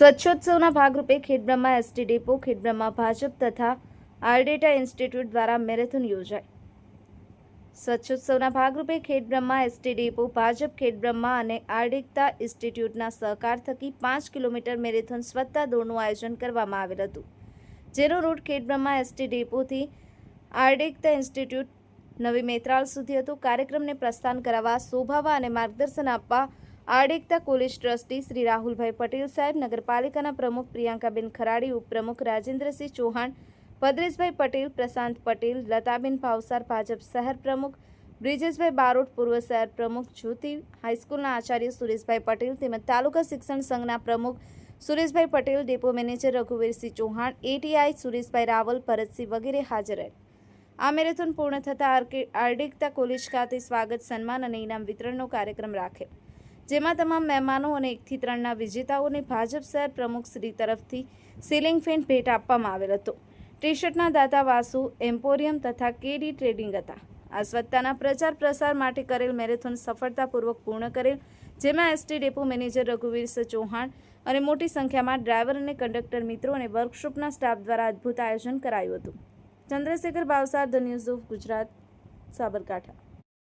સ્વચ્છોત્સવના ભાગરૂપે Khedbrahma ST depot, Khedbrahma Bhajap તથા આરડેટા ઇન્સ્ટિટ્યૂટ દ્વારા મેરેથોન યોજાઈ. સ્વચ્છોત્સવના ભાગરૂપે ખેડબ્રહ્મા એસટી ડેપો, ભાજપ ખેડબ્રહ્મા અને આર્ડિકતા ઇન્સ્ટિટ્યૂટના સહકાર થકી પાંચ કિલોમીટર મેરેથોન સ્વચ્છતા દોડનું આયોજન કરવામાં આવેલ હતું. જેનો રૂટ ખેડબ્રહ્મા એસટી ડેપોથી આરડેકતા ઇન્સ્ટિટ્યૂટ નવી મેત્રાલ સુધી હતો. કાર્યક્રમને પ્રસ્થાન કરાવવા, શોભાવા અને માર્ગદર્શન આપવા આડેકતા કોલેજ ટ્રસ્ટી શ્રી રાહુલભાઈ પટેલ સાહેબ, નગરપાલિકાના પ્રમુખ પ્રિયાંકાબેન ખરાડી, ઉપપ્રમુખ રાજેન્દ્રસિંહ ચૌહાણ, ભદ્રેશભાઈ પટેલ, પ્રશાંત પટેલ, લતાબેન ભાવસાર, ભાજપ શહેર પ્રમુખ, બ્રિજેશભાઈ બારોટ, પૂર્વ શહેર પ્રમુખ, જ્યોતિ હાઈસ્કૂલના આચાર્ય સુરેશભાઈ પટેલ તેમજ તાલુકા શિક્ષણ સંઘના પ્રમુખ Sureshbhai Patel, depot manager Raghuvirsinh Chauhan, ATI Sureshbhai Raval, Bharatsinh વગેરે હાજર આ મેરેથોન પૂર્ણ થતાં આર્ડિકતા કોલેજ ખાતે સ્વાગત, સન્માન અને ઇનામ વિતરણનો કાર્યક્રમ રાખેલ જેમાં તમામ મહેમાનો અને એકથી ત્રણના વિજેતાઓને ભાજપ શહેર પ્રમુખ શ્રી તરફથી સીલિંગ ફેન ભેટ આપવામાં આવેલ હતો. ટી શર્ટના દાતા વાસુ, એમ્પોરિયમ તથા કેડી ટ્રેડિંગ હતા. આ સ્વચ્છતાના પ્રચાર પ્રસાર માટે કરેલ મેરેથોન સફળતાપૂર્વક પૂર્ણ કરેલ, જેમાં એસટી ડેપો મેનેજર રઘુવીર ચૌહાણ અને મોટી સંખ્યામાં ડ્રાઈવર અને કંડક્ટર મિત્રો અને વર્કશોપના સ્ટાફ દ્વારા અદ્ભુત આયોજન કરાયું હતું. Chandrashekhar Bhavsar the news of Gujarat, Sabarkantha.